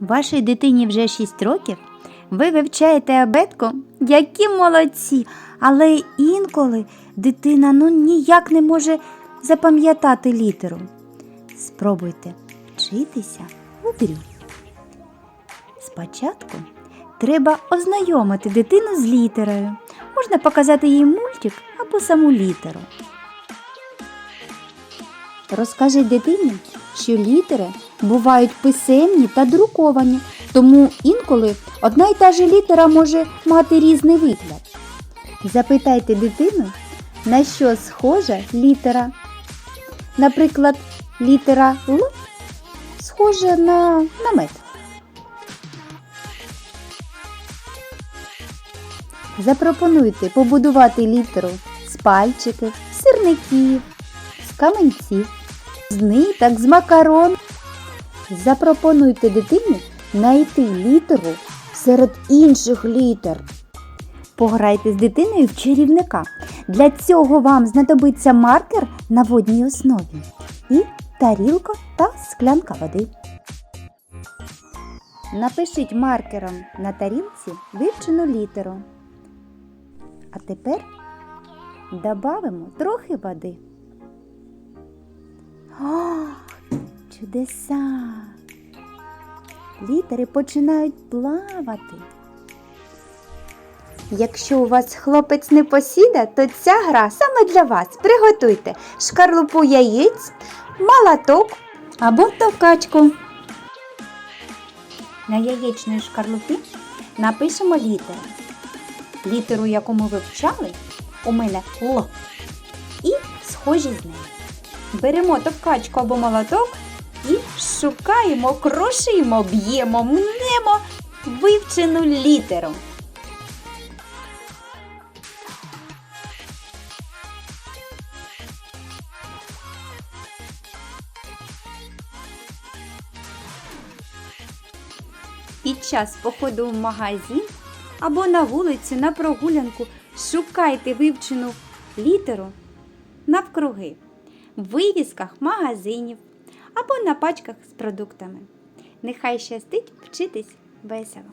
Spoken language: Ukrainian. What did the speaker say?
Вашій дитині вже 6 років. Ви вивчаєте абетку? Які молодці! Але інколи дитина ну ніяк не може запам'ятати літеру. Спробуйте вчитися у грі. Спочатку треба ознайомити дитину з літерою. Можна показати їй мультик або саму літеру. Розкажи дитині, що літери бувають писемні та друковані, тому інколи одна й та же літера може мати різний вигляд. Запитайте дитину, на що схожа літера. Наприклад, літера Л схожа на намет. Запропонуйте побудувати літеру з пальчиків, сирників, з каменців, з ниток, з макарон. Запропонуйте дитині знайти літеру серед інших літер. Пограйте з дитиною в чарівника. Для цього вам знадобиться маркер на водній основі і тарілка та склянка води. Напишіть маркером на тарілці вивчену літеру. А тепер додамо трохи води. Чудеса! Літери починають плавати. Якщо у вас хлопець не посіда, то ця гра саме для вас. Приготуйте шкарлупу яєць, молоток або товкачку. На яєчної шкарлупі напишемо літери. Літеру, яку ми вивчали, у мене Л. І схожі з нею. Беремо товкачку або молоток шукаємо, крошимо, б'ємо, мнемо вивчену літеру. Під час походу в магазин або на вулицю на прогулянку шукайте вивчену літеру навкруги, в вивісках магазинів або на пачках з продуктами. Нехай щастить вчитись весело.